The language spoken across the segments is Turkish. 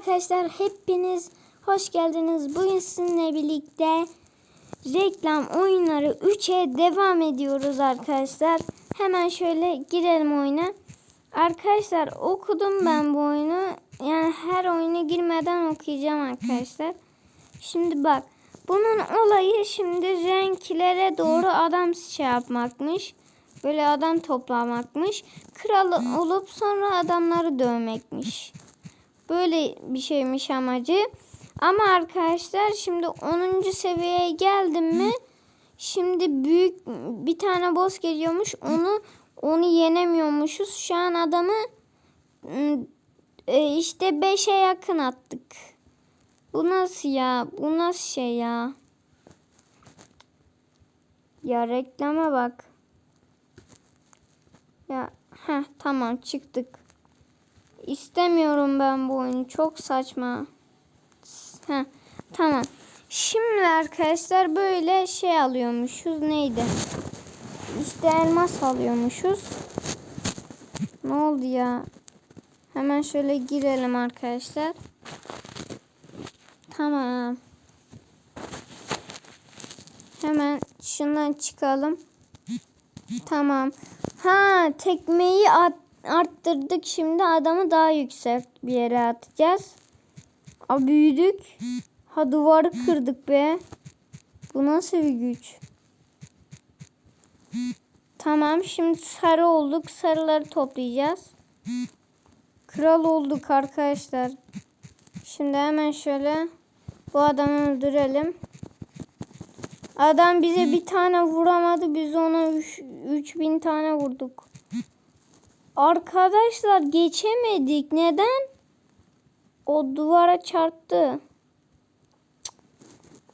arkadaşlar hepiniz hoş geldiniz. Bugün sizinle birlikte reklam oyunları 3'e devam ediyoruz arkadaşlar. Hemen şöyle girelim oyuna. Arkadaşlar okudum ben bu oyunu. Yani her oyuna girmeden okuyacağım arkadaşlar. Şimdi bak bunun olayı şimdi renklere doğru adam şey yapmakmış. Böyle adam toplamakmış. Kral olup sonra adamları dövmekmiş. Böyle bir şeymiş amacı. Ama arkadaşlar şimdi 10. seviyeye geldim mi şimdi büyük bir tane boss geliyormuş. Onu onu yenemiyormuşuz. Şu an adamı ım, e, işte 5'e yakın attık. Bu nasıl ya? Bu nasıl şey ya? Ya reklama bak. Ya heh, tamam çıktık. İstemiyorum ben bu oyunu. Çok saçma. Heh, tamam. Şimdi arkadaşlar böyle şey alıyormuşuz. Neydi? İşte elmas alıyormuşuz. Ne oldu ya? Hemen şöyle girelim arkadaşlar. Tamam. Hemen şundan çıkalım. Tamam. Ha tekmeyi at, arttırdık. Şimdi adamı daha yüksek bir yere atacağız. A büyüdük. Ha duvarı kırdık be. Bu nasıl bir güç? Tamam şimdi sarı olduk. Sarıları toplayacağız. Kral olduk arkadaşlar. Şimdi hemen şöyle bu adamı öldürelim. Adam bize bir tane vuramadı. Biz ona 3000 tane vurduk. Arkadaşlar geçemedik. Neden? O duvara çarptı.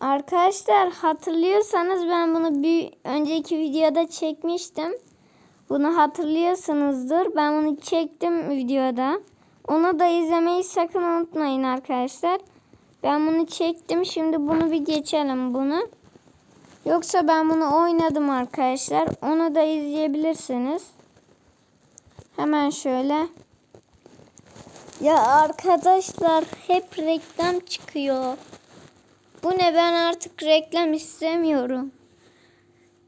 Arkadaşlar hatırlıyorsanız ben bunu bir önceki videoda çekmiştim. Bunu hatırlıyorsunuzdur. Ben bunu çektim videoda. Onu da izlemeyi sakın unutmayın arkadaşlar. Ben bunu çektim. Şimdi bunu bir geçelim bunu. Yoksa ben bunu oynadım arkadaşlar. Onu da izleyebilirsiniz. Hemen şöyle. Ya arkadaşlar hep reklam çıkıyor. Bu ne ben artık reklam istemiyorum.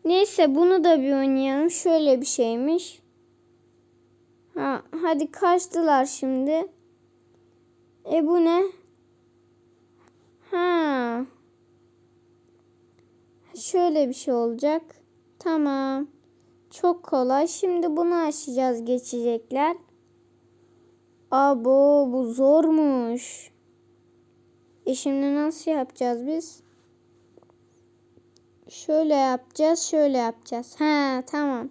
Neyse bunu da bir oynayalım. Şöyle bir şeymiş. Ha, hadi kaçtılar şimdi. E bu ne? Ha. Şöyle bir şey olacak. Tamam. Çok kolay. Şimdi bunu aşacağız geçecekler. Abo bu zormuş. E şimdi nasıl yapacağız biz? Şöyle yapacağız, şöyle yapacağız. Ha tamam.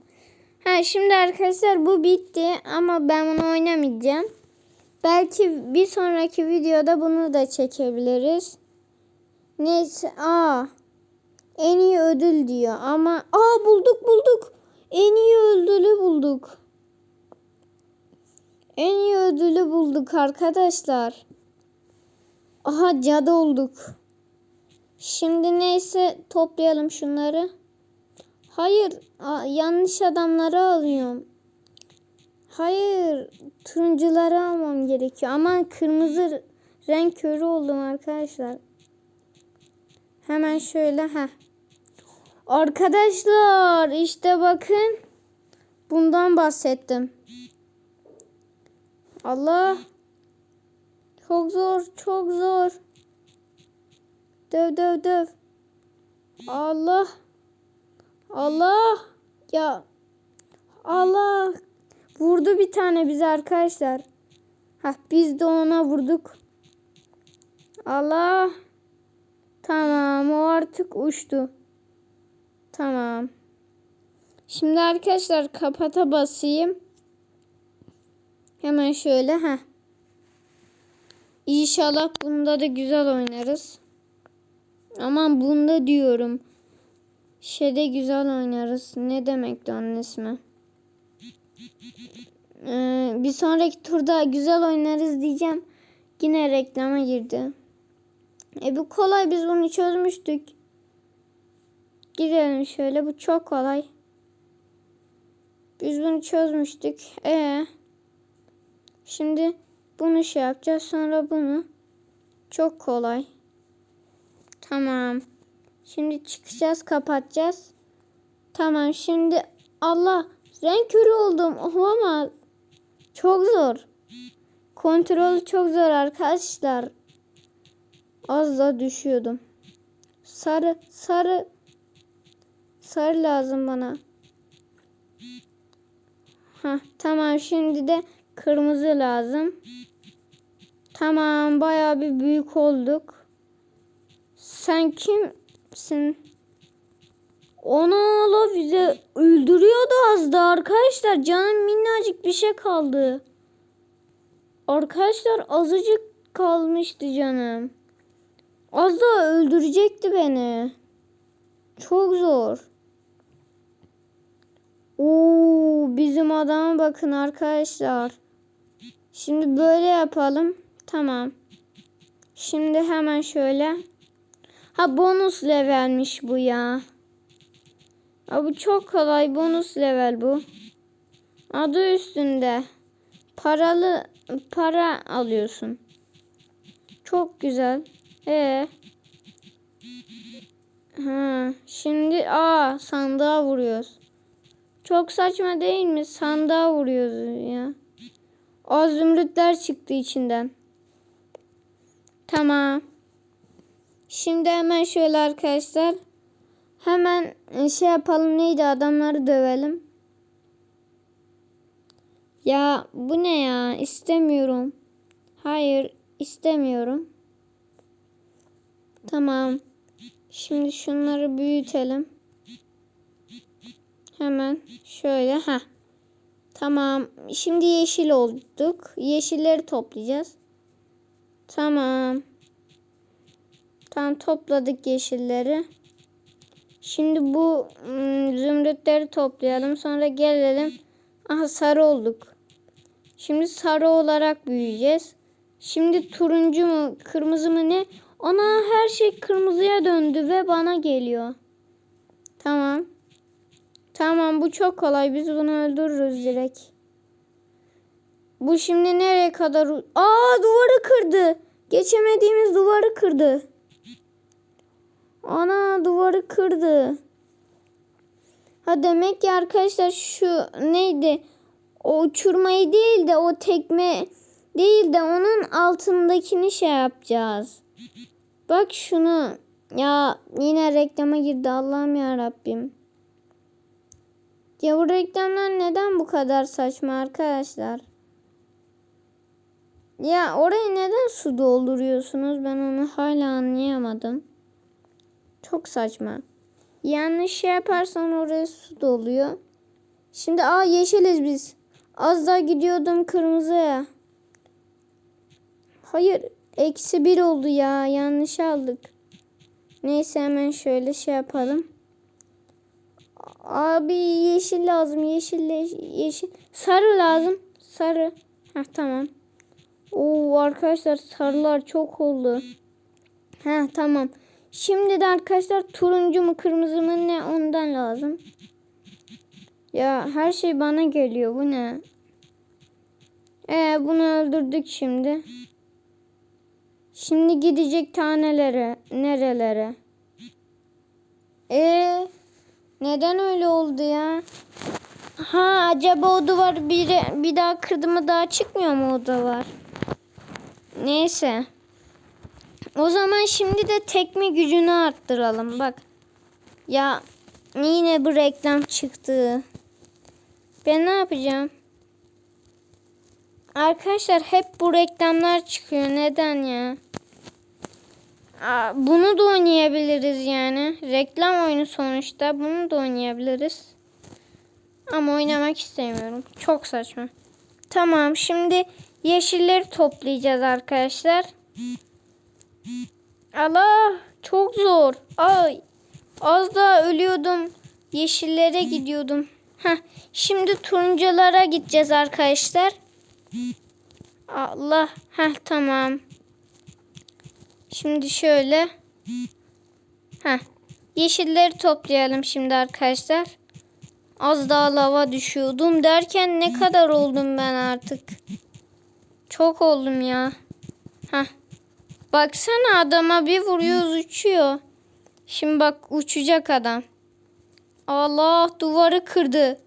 Ha şimdi arkadaşlar bu bitti ama ben bunu oynamayacağım. Belki bir sonraki videoda bunu da çekebiliriz. Neyse, aa. En iyi ödül diyor ama aa bulduk bulduk. En iyi ödülü bulduk. En iyi ödülü bulduk arkadaşlar. Aha cadı olduk. Şimdi neyse toplayalım şunları. Hayır yanlış adamları alıyorum. Hayır turuncuları almam gerekiyor. Aman kırmızı renk körü oldum arkadaşlar. Hemen şöyle ha. Arkadaşlar işte bakın. Bundan bahsettim. Allah. Çok zor, çok zor. Döv döv döv. Allah. Allah. Ya. Allah. Vurdu bir tane bize arkadaşlar. Hah biz de ona vurduk. Allah. Tamam o artık uçtu. Tamam. Şimdi arkadaşlar kapata basayım. Hemen şöyle ha. İnşallah bunda da güzel oynarız. Aman bunda diyorum. Şeyde güzel oynarız. Ne demekti onun ismi? Ee, bir sonraki turda güzel oynarız diyeceğim. Yine reklama girdi. E bu kolay biz bunu çözmüştük. Gidelim şöyle bu çok kolay. Biz bunu çözmüştük. E Şimdi bunu şey yapacağız. Sonra bunu. Çok kolay. Tamam. Şimdi çıkacağız, kapatacağız. Tamam şimdi Allah renk körü oldum. Olamaz. Çok zor. Kontrol çok zor arkadaşlar. Az da düşüyordum. Sarı, sarı. Sarı lazım bana. Ha tamam şimdi de kırmızı lazım. Tamam bayağı bir büyük olduk. Sen kimsin? Ona la bize öldürüyordu az da arkadaşlar. Canım minnacık bir şey kaldı. Arkadaşlar azıcık kalmıştı canım. Az daha öldürecekti beni. Çok zor. Oo, bizim adama bakın arkadaşlar. Şimdi böyle yapalım. Tamam. Şimdi hemen şöyle. Ha bonus levelmiş bu ya. Ha bu çok kolay bonus level bu. Adı üstünde. Paralı para alıyorsun. Çok güzel. Ee. Ha, şimdi aa sandığa vuruyoruz. Çok saçma değil mi? Sandığa vuruyoruz ya. O zümrütler çıktı içinden. Tamam. Şimdi hemen şöyle arkadaşlar. Hemen şey yapalım neydi adamları dövelim. Ya bu ne ya? İstemiyorum. Hayır istemiyorum. Tamam. Şimdi şunları büyütelim. Hemen şöyle ha. Tamam. Şimdi yeşil olduk. Yeşilleri toplayacağız. Tamam. Tamam topladık yeşilleri. Şimdi bu zümrütleri toplayalım. Sonra gelelim. Aha sarı olduk. Şimdi sarı olarak büyüyeceğiz. Şimdi turuncu mu kırmızı mı ne? Ona her şey kırmızıya döndü ve bana geliyor. Tamam. Tamam bu çok kolay. Biz bunu öldürürüz direkt. Bu şimdi nereye kadar? Aa duvarı kırdı. Geçemediğimiz duvarı kırdı. Ana duvarı kırdı. Ha demek ki arkadaşlar şu neydi? O uçurmayı değil de o tekme değil de onun altındakini şey yapacağız. Bak şunu. Ya yine reklama girdi Allah'ım ya Rabbim. Ya bu reklamlar neden bu kadar saçma arkadaşlar? Ya oraya neden su dolduruyorsunuz? Ben onu hala anlayamadım. Çok saçma. Yanlış şey yaparsan oraya su doluyor. Şimdi aa yeşiliz biz. Az daha gidiyordum kırmızıya. Hayır. Eksi bir oldu ya. Yanlış aldık. Neyse hemen şöyle şey yapalım. Abi yeşil lazım. Yeşil, yeşil. Sarı lazım. Sarı. Heh tamam. Oo arkadaşlar sarılar çok oldu. Heh tamam. Şimdi de arkadaşlar turuncu mu kırmızı mı ne ondan lazım. Ya her şey bana geliyor. Bu ne? Ee bunu öldürdük şimdi. Şimdi gidecek tanelere. Nerelere? Ee neden öyle oldu ya? Ha acaba o duvar bir, bir daha kırdı mı daha çıkmıyor mu o duvar? Neyse. O zaman şimdi de tekme gücünü arttıralım. Bak. Ya yine bu reklam çıktı. Ben ne yapacağım? Arkadaşlar hep bu reklamlar çıkıyor. Neden ya? Aa, bunu da oynayabiliriz. Reklam oyunu sonuçta. Bunu da oynayabiliriz. Ama oynamak istemiyorum. Çok saçma. Tamam şimdi yeşilleri toplayacağız arkadaşlar. Allah çok zor. Ay az daha ölüyordum. Yeşillere gidiyordum. Heh, şimdi turunculara gideceğiz arkadaşlar. Allah. Heh, tamam. Şimdi şöyle. Heh, yeşilleri toplayalım şimdi arkadaşlar. Az daha lava düşüyordum derken ne kadar oldum ben artık. Çok oldum ya. Heh. Baksana adama bir vuruyoruz uçuyor. Şimdi bak uçacak adam. Allah duvarı kırdı.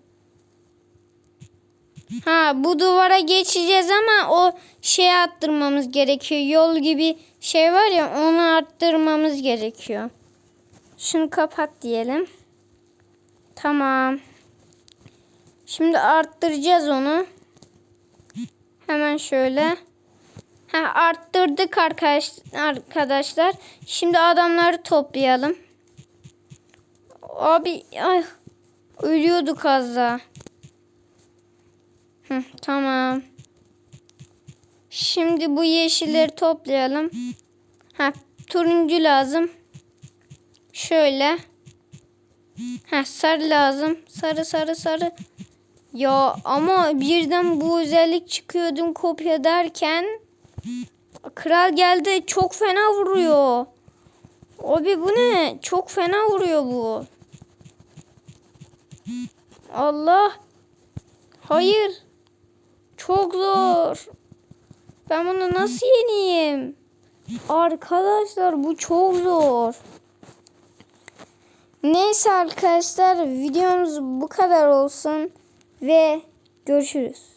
Ha bu duvara geçeceğiz ama o şey attırmamız gerekiyor. Yol gibi şey var ya onu arttırmamız gerekiyor. Şunu kapat diyelim. Tamam. Şimdi arttıracağız onu. Hemen şöyle. Ha, arttırdık arkadaş, arkadaşlar. Şimdi adamları toplayalım. Abi ay, ölüyorduk az daha. Hı, tamam. Şimdi bu yeşilleri toplayalım. Ha, turuncu lazım. Şöyle. Ha, sarı lazım. Sarı sarı sarı. Ya ama birden bu özellik çıkıyordum kopya derken kral geldi çok fena vuruyor. Abi bu ne? Çok fena vuruyor bu. Allah. Hayır. Çok zor. Ben bunu nasıl yeneyim? Arkadaşlar bu çok zor. Neyse arkadaşlar videomuz bu kadar olsun ve görüşürüz.